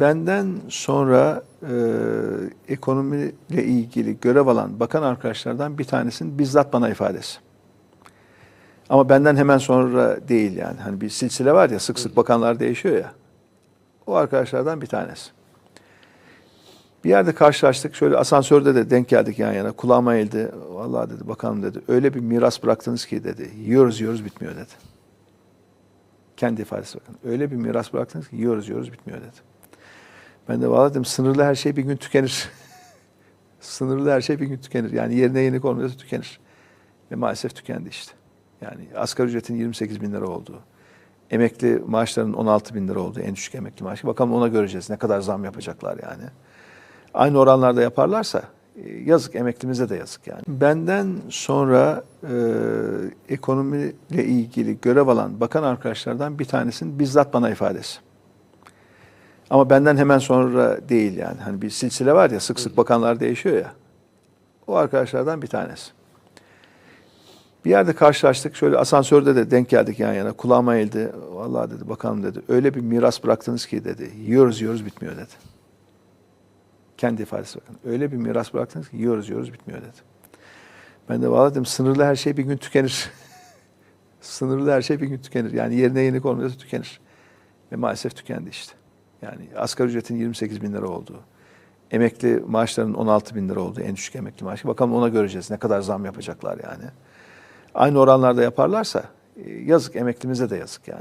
Benden sonra e, ekonomiyle ilgili görev alan bakan arkadaşlardan bir tanesinin bizzat bana ifadesi. Ama benden hemen sonra değil yani. Hani bir silsile var ya sık sık bakanlar değişiyor ya. O arkadaşlardan bir tanesi. Bir yerde karşılaştık. Şöyle asansörde de denk geldik yan yana. Kulağıma eğildi. Vallahi dedi bakanım dedi. Öyle bir miras bıraktınız ki dedi. Yiyoruz yiyoruz bitmiyor dedi. Kendi ifadesi bakın. Öyle bir miras bıraktınız ki yiyoruz yiyoruz bitmiyor dedi. Ben de vallahi dedim sınırlı her şey bir gün tükenir. sınırlı her şey bir gün tükenir. Yani yerine yeni konulursa tükenir. Ve maalesef tükendi işte. Yani asgari ücretin 28 bin lira olduğu, emekli maaşlarının 16 bin lira olduğu, en düşük emekli maaşı. Bakalım ona göreceğiz ne kadar zam yapacaklar yani. Aynı oranlarda yaparlarsa e, yazık, emeklimize de yazık yani. Benden sonra e, ekonomiyle ilgili görev alan bakan arkadaşlardan bir tanesinin bizzat bana ifadesi. Ama benden hemen sonra değil yani. Hani bir silsile var ya sık sık bakanlar değişiyor ya. O arkadaşlardan bir tanesi. Bir yerde karşılaştık. Şöyle asansörde de denk geldik yan yana. Kulağıma eğildi. Vallahi dedi bakalım dedi. Öyle bir miras bıraktınız ki dedi. Yiyoruz yiyoruz bitmiyor dedi. Kendi ifadesi bakın. Öyle bir miras bıraktınız ki yiyoruz yiyoruz bitmiyor dedi. Ben de vallahi dedim sınırlı her şey bir gün tükenir. sınırlı her şey bir gün tükenir. Yani yerine yeni konulursa tükenir. Ve maalesef tükendi işte. Yani asgari ücretin 28 bin lira olduğu, emekli maaşlarının 16 bin lira olduğu, en düşük emekli maaşı. Bakalım ona göreceğiz ne kadar zam yapacaklar yani. Aynı oranlarda yaparlarsa e, yazık, emeklimize de yazık yani.